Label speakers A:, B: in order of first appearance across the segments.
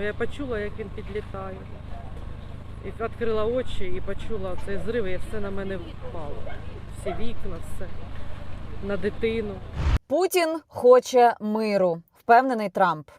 A: Ну, я почула, як він підлітає. І відкрила очі і почула цей зрив, і все на мене впало. Всі вікна, все. На дитину.
B: Путін хоче миру, впевнений Трамп.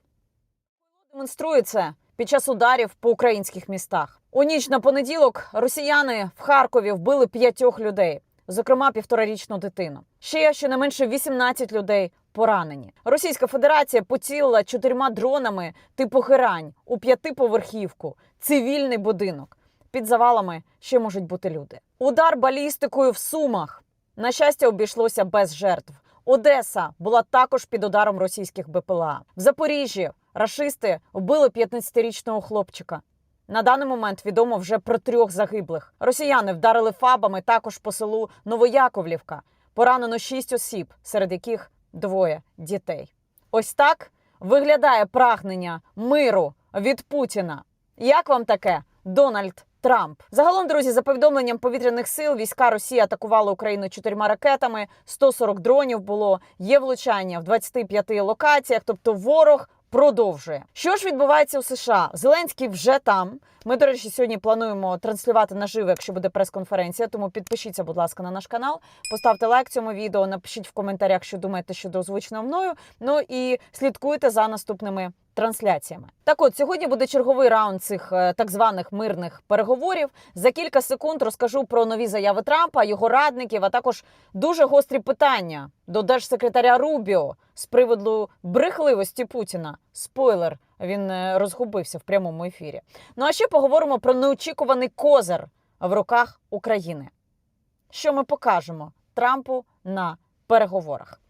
B: Демонструє це під час ударів по українських містах. У ніч на понеділок росіяни в Харкові вбили п'ятьох людей, зокрема півторарічну дитину. Ще щонайменше 18 людей поранені. Російська Федерація поцілила чотирма дронами типу герань у п'ятиповерхівку, цивільний будинок. Під завалами ще можуть бути люди. Удар балістикою в Сумах. На щастя, обійшлося без жертв. Одеса була також під ударом російських БПЛА. В Запоріжжі рашисти вбили 15-річного хлопчика. На даний момент відомо вже про трьох загиблих. Росіяни вдарили фабами також по селу Новояковлівка. Поранено шість осіб, серед яких двоє дітей. Ось так виглядає прагнення миру від Путіна. Як вам таке, Дональд Трамп? Загалом, друзі, за повідомленням повітряних сил, війська Росії атакували Україну чотирма ракетами, 140 дронів було. Є влучання в 25 локаціях, тобто ворог. Продовжує, що ж відбувається у США? Зеленський вже там. Ми, до речі, сьогодні плануємо транслювати наживо, якщо буде прес-конференція. Тому підпишіться, будь ласка, на наш канал, поставте лайк цьому відео, напишіть в коментарях, що думаєте щодо озвученого мною. Ну і слідкуйте за наступними трансляціями. Так, от сьогодні буде черговий раунд цих е, так званих мирних переговорів. За кілька секунд розкажу про нові заяви Трампа, його радників, а також дуже гострі питання до держсекретаря Рубіо з приводу брехливості Путіна. Спойлер, він е, розгубився в прямому ефірі. Ну а ще поговоримо про неочікуваний козир в руках України. Що ми покажемо Трампу на переговорах?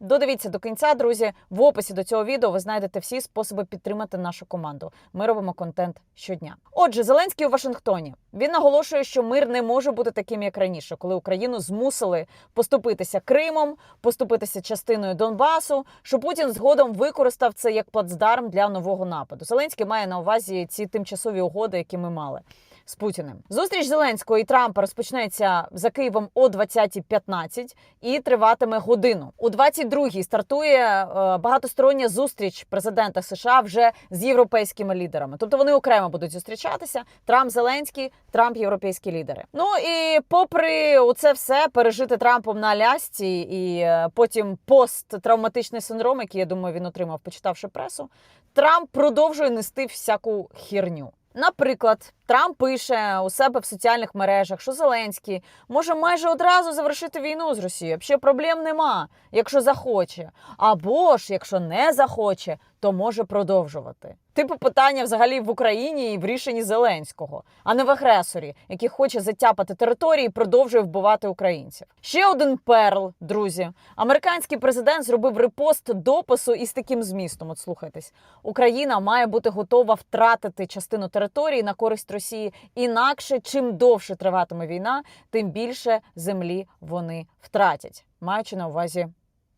B: Додивіться до кінця, друзі. В описі до цього відео ви знайдете всі способи підтримати нашу команду. Ми робимо контент щодня. Отже, Зеленський у Вашингтоні він наголошує, що мир не може бути таким, як раніше, коли Україну змусили поступитися Кримом, поступитися частиною Донбасу. Що Путін згодом використав це як плацдарм для нового нападу. Зеленський має на увазі ці тимчасові угоди, які ми мали. З Путіним зустріч Зеленського і Трампа розпочнеться за Києвом о 20.15 і триватиме годину. У 22-й стартує е, багатостороння зустріч президента США вже з європейськими лідерами. Тобто вони окремо будуть зустрічатися. Трамп Зеленський, Трамп європейські лідери. Ну і попри це все пережити Трампом на Алясці і е, потім посттравматичний синдром, який я думаю, він отримав, почитавши пресу. Трамп продовжує нести всяку хірню. Наприклад, Трамп пише у себе в соціальних мережах, що Зеленський може майже одразу завершити війну з Росією. Ще проблем нема, якщо захоче. Або ж, якщо не захоче, то може продовжувати. Типу питання взагалі в Україні і в рішенні Зеленського, а не в агресорі, який хоче затяпати території і продовжує вбивати українців. Ще один перл, друзі. Американський президент зробив репост допису із таким змістом. От слухайтесь, Україна має бути готова втратити частину території на користь Росії. Інакше, чим довше триватиме війна, тим більше землі вони втратять, маючи на увазі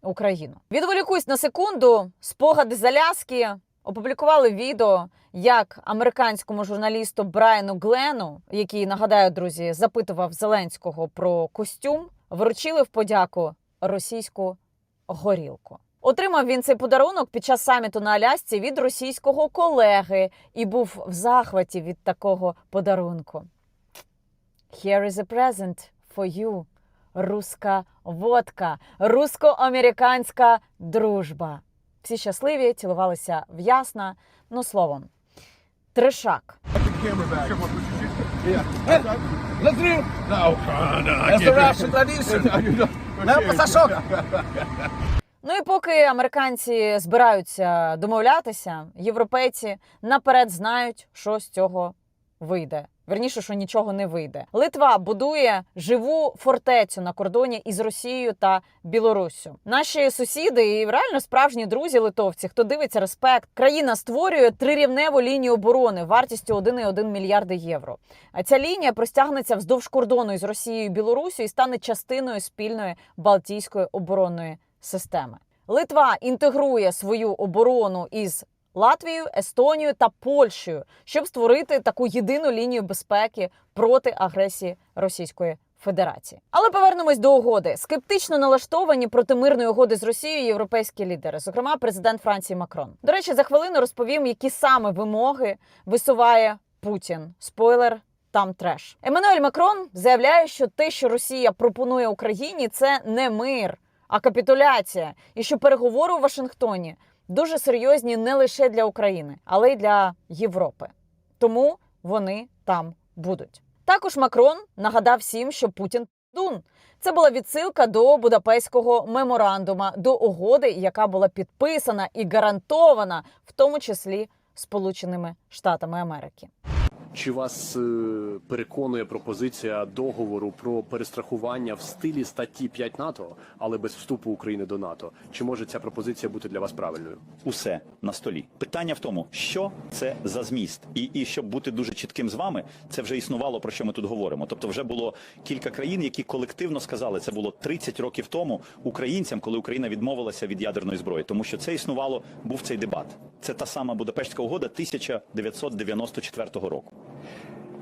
B: Україну. Відволікусь на секунду. Спогади з Аляски опублікували відео, як американському журналісту Брайану Глену, який нагадаю, друзі, запитував Зеленського про костюм, вручили в подяку російську горілку. Отримав він цей подарунок під час саміту на Алясці від російського колеги і був в захваті від такого подарунку. Here is a present for you. Руська водка, русько-американська дружба. Всі щасливі, цілувалися в ясна. Ну, словом,
C: пасашок.
B: Ну і поки американці збираються домовлятися, європейці наперед знають, що з цього вийде. Верніше, що нічого не вийде. Литва будує живу фортецю на кордоні із Росією та Білоруссю. Наші сусіди і реально справжні друзі литовці, хто дивиться респект, країна створює трирівневу лінію оборони вартістю 1,1 мільярди євро. А ця лінія простягнеться вздовж кордону із Росією і Білоруссю і стане частиною спільної Балтійської оборонної системи. Литва інтегрує свою оборону із Латвією, Естонією та Польщею, щоб створити таку єдину лінію безпеки проти агресії Російської Федерації. Але повернемось до угоди. Скептично налаштовані проти мирної угоди з Росією європейські лідери, зокрема президент Франції Макрон. До речі, за хвилину розповім, які саме вимоги висуває Путін. Спойлер. Там треш. Еммануель Макрон заявляє, що те, що Росія пропонує Україні, це не мир, а капітуляція, і що переговори у Вашингтоні дуже серйозні не лише для України, але й для Європи. Тому вони там будуть. Також Макрон нагадав всім, що Путін дун. Це була відсилка до Будапештського меморандума, до угоди, яка була підписана і гарантована, в тому числі Сполученими Штатами Америки.
D: Чи вас е, переконує пропозиція договору про перестрахування в стилі статті 5 НАТО, але без вступу України до НАТО? Чи може ця пропозиція бути для вас правильною?
E: усе на столі. Питання в тому, що це за зміст, і, і щоб бути дуже чітким з вами, це вже існувало про що ми тут говоримо. Тобто, вже було кілька країн, які колективно сказали, це було 30 років тому українцям, коли Україна відмовилася від ядерної зброї, тому що це існувало, був цей дебат. Це та сама Будапештська угода 1994 року.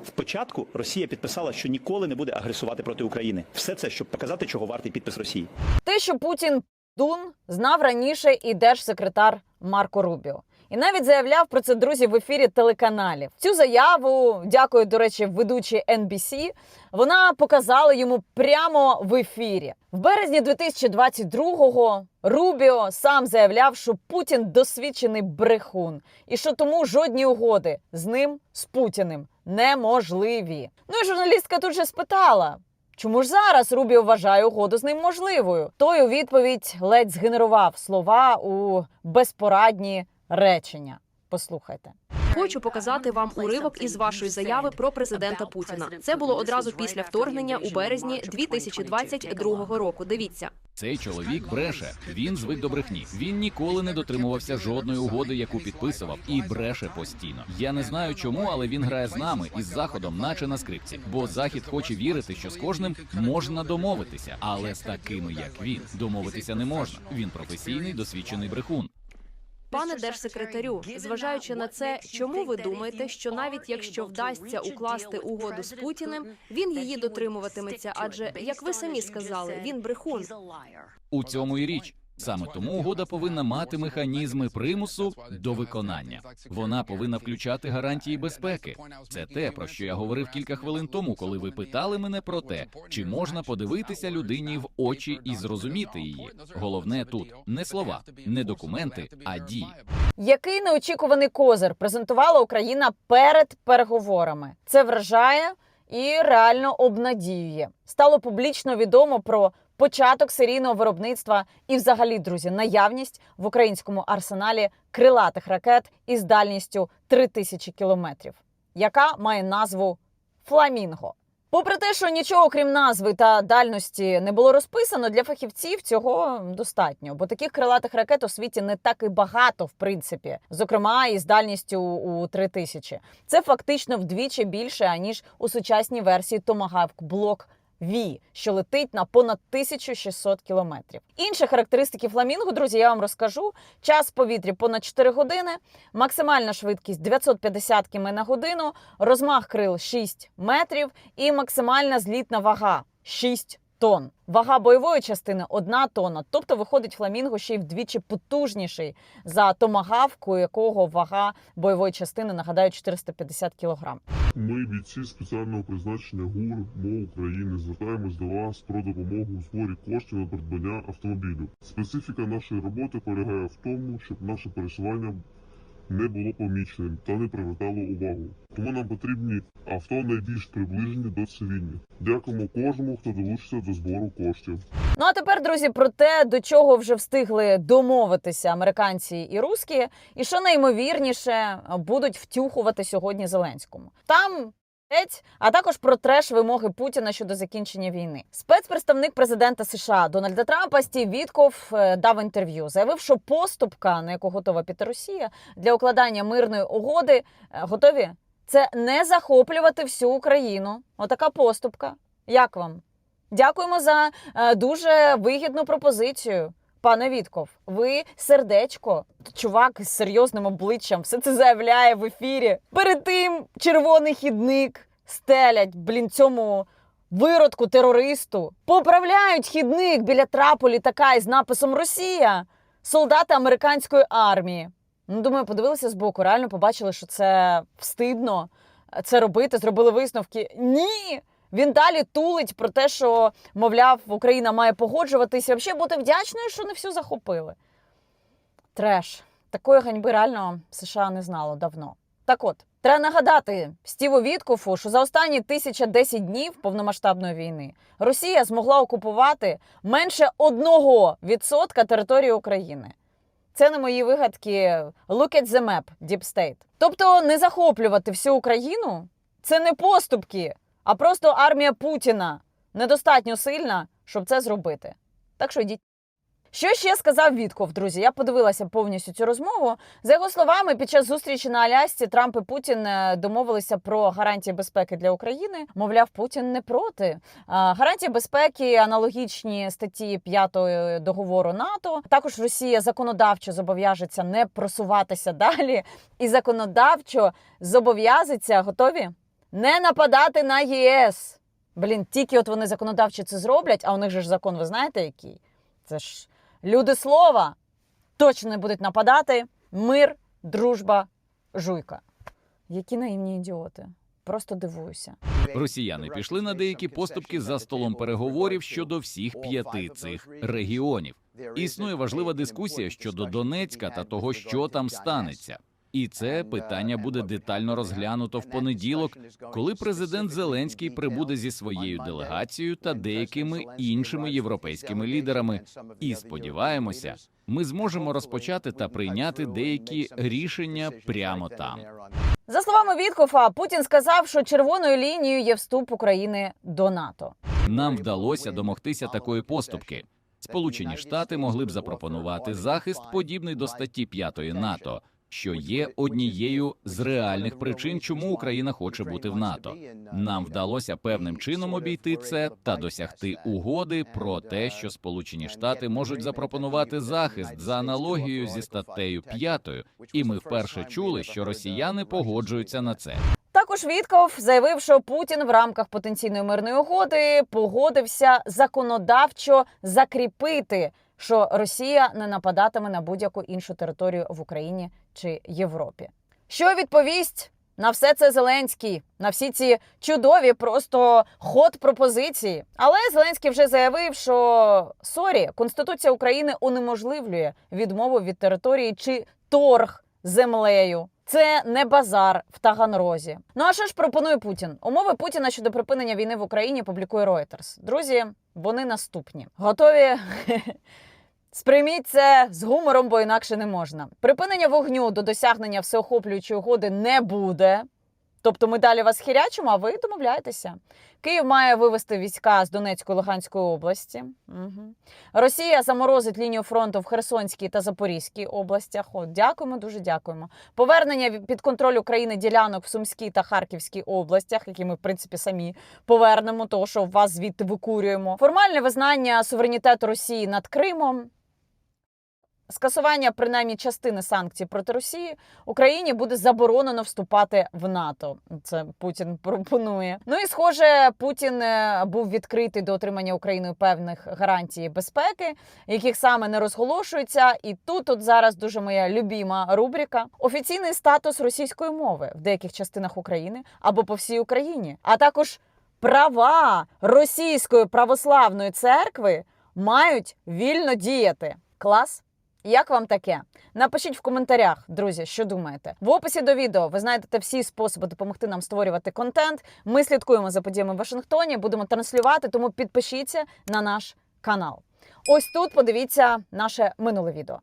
E: Спочатку Росія підписала, що ніколи не буде агресувати проти України. Все це, щоб показати, чого вартий підпис Росії.
B: Те, що Путін дун, знав раніше і держсекретар Марко Рубіо. І навіть заявляв про це друзі в ефірі телеканалів. Цю заяву, дякую, до речі, ведучій NBC, вона показала йому прямо в ефірі. В березні 2022-го Рубіо сам заявляв, що Путін досвідчений брехун, і що тому жодні угоди з ним, з Путіним, неможливі. Ну і журналістка тут же спитала. Чому ж зараз Рубіо вважає угоду з ним можливою? Той у відповідь ледь згенерував слова у безпорадні речення. Послухайте.
F: Хочу показати вам уривок із вашої заяви про президента Путіна. Це було одразу після вторгнення у березні 2022 року. Дивіться.
G: Цей чоловік бреше. Він звик до брехні. Він ніколи не дотримувався жодної угоди, яку підписував, і бреше постійно. Я не знаю чому, але він грає з нами із заходом, наче на скрипці. Бо захід хоче вірити, що з кожним можна домовитися, але з такими, як він, домовитися не можна. Він професійний, досвідчений брехун.
F: Пане держсекретарю, зважаючи на це, чому ви думаєте, що навіть якщо вдасться укласти угоду з Путіним, він її дотримуватиметься? Адже як ви самі сказали, він брехун.
G: У цьому і річ. Саме тому угода повинна мати механізми примусу до виконання. Вона повинна включати гарантії безпеки. Це те, про що я говорив кілька хвилин тому, коли ви питали мене про те, чи можна подивитися людині в очі і зрозуміти її. Головне тут не слова, не документи, а дії.
B: Який неочікуваний козир презентувала Україна перед переговорами? Це вражає і реально обнадіює. Стало публічно відомо про початок серійного виробництва і, взагалі, друзі, наявність в українському арсеналі крилатих ракет із дальністю 3000 кілометрів, яка має назву Фламінго. Попри те, що нічого крім назви та дальності не було розписано, для фахівців цього достатньо, бо таких крилатих ракет у світі не так і багато, в принципі, зокрема із дальністю у 3000. Це фактично вдвічі більше аніж у сучасній версії Tomahawk Block V, що летить на понад 1600 кілометрів. Інші характеристики фламінгу, друзі, я вам розкажу. Час повітрі понад 4 години, максимальна швидкість 950 км на годину, розмах крил 6 метрів і максимальна злітна вага 6 тонн. Вага бойової частини 1 тонна. Тобто виходить фламінго ще й вдвічі потужніший за томагавку, якого вага бойової частини нагадаю 450 кілограм.
H: Ми, бійці спеціального призначення ГУР МО України, звертаємось до вас про допомогу у зборі коштів на придбання автомобілю. Специфіка нашої роботи полягає в тому, щоб наше пересування не було поміченим та не привертало увагу. Тому нам потрібні авто найбільш приближені до цивільних. Дякуємо кожному, хто долучиться до збору коштів.
B: Ну а тепер, друзі, про те, до чого вже встигли домовитися американці і русські, і що найімовірніше будуть втюхувати сьогодні Зеленському. Там а також про треш вимоги Путіна щодо закінчення війни. Спецпредставник президента США Дональда Трампа Стів Вітков е, дав інтерв'ю, заявив, що поступка, на яку готова піти Росія для укладання мирної угоди, е, готові. Це не захоплювати всю Україну. Отака поступка. Як вам? Дякуємо за е, дуже вигідну пропозицію. Пане Вітков, ви сердечко, чувак з серйозним обличчям, все це заявляє в ефірі. Перед тим червоний хідник стелять, блін, цьому виродку терористу, поправляють хідник біля трапу літака із написом Росія, солдати американської армії. Ну, думаю, подивилися збоку, реально побачили, що це встидно це робити, зробили висновки. Ні! Він далі тулить про те, що, мовляв, Україна має погоджуватися, і взагалі бути вдячною, що не всю захопили. Треш. Такої ганьби реально США не знало давно. Так от, треба нагадати Стіву Віткофу, що за останні 1010 днів повномасштабної війни Росія змогла окупувати менше 1% території України. Це не мої вигадки. Look at the map, Deep State. Тобто не захоплювати всю Україну це не поступки, а просто армія Путіна недостатньо сильна, щоб це зробити. Так що йдіть. Що ще сказав Вітков, друзі? Я подивилася повністю цю розмову. За його словами, під час зустрічі на Алясці Трамп і Путін е, домовилися про гарантії безпеки для України. Мовляв, Путін не проти. Гарантії безпеки аналогічні статті 5 договору НАТО. Також Росія законодавчо зобов'яжеться не просуватися далі, і законодавчо зобов'язиться готові не нападати на ЄС. Блін, тільки от вони законодавчо це зроблять, а у них же ж закон, ви знаєте, який? Це ж люди слова точно не будуть нападати. Мир, дружба, жуйка. Які наївні ідіоти. Просто дивуюся.
G: Росіяни пішли на деякі поступки за столом переговорів щодо всіх п'яти цих регіонів. Існує важлива дискусія щодо Донецька та того, що там станеться. І це питання буде детально розглянуто в понеділок, коли президент Зеленський прибуде зі своєю делегацією та деякими іншими європейськими лідерами. І сподіваємося, ми зможемо розпочати та прийняти деякі рішення прямо там.
B: За словами Віткофа, Путін сказав, що червоною лінією є вступ України до НАТО.
G: Нам вдалося домогтися такої поступки. Сполучені Штати могли б запропонувати захист, подібний до статті 5 НАТО, що є однією з реальних причин, чому Україна хоче бути в НАТО. Нам вдалося певним чином обійти це та досягти угоди про те, що Сполучені Штати можуть запропонувати захист за аналогією зі статтею 5, і ми вперше чули, що росіяни погоджуються на це.
B: Також Вітков заявив, що Путін в рамках потенційної мирної угоди погодився законодавчо закріпити, що Росія не нападатиме на будь-яку іншу територію в Україні чи Європі. Що відповість на все це Зеленський, на всі ці чудові просто ход пропозиції. Але Зеленський вже заявив, що сорі, Конституція України унеможливлює відмову від території чи торг землею. Це не базар в Таганрозі. Ну а що ж пропонує Путін? Умови Путіна щодо припинення війни в Україні публікує Reuters. Друзі, вони наступні. Готові? Сприйміть це з гумором, бо інакше не можна. Припинення вогню до досягнення всеохоплюючої угоди не буде. Тобто ми далі вас хірячимо, а ви домовляєтеся. Київ має вивести війська з Донецької Луганської області. Угу. Росія заморозить лінію фронту в Херсонській та Запорізькій областях. От, дякуємо, дуже дякуємо. Повернення під контроль України ділянок в Сумській та Харківській областях, які ми в принципі самі повернемо, того що вас звідти викурюємо. Формальне визнання суверенітету Росії над Кримом. Скасування принаймні частини санкцій проти Росії Україні буде заборонено вступати в НАТО. Це Путін пропонує. Ну і схоже, Путін е, був відкритий до отримання Україною певних гарантій безпеки, яких саме не розголошується. І тут от зараз дуже моя любіма рубрика: офіційний статус російської мови в деяких частинах України або по всій Україні, а також права російської православної церкви мають вільно діяти. Клас. Як вам таке? Напишіть в коментарях, друзі, що думаєте. В описі до відео ви знайдете всі способи допомогти нам створювати контент. Ми слідкуємо за подіями в Вашингтоні, будемо транслювати, тому підпишіться на наш канал. Ось тут подивіться наше минуле відео.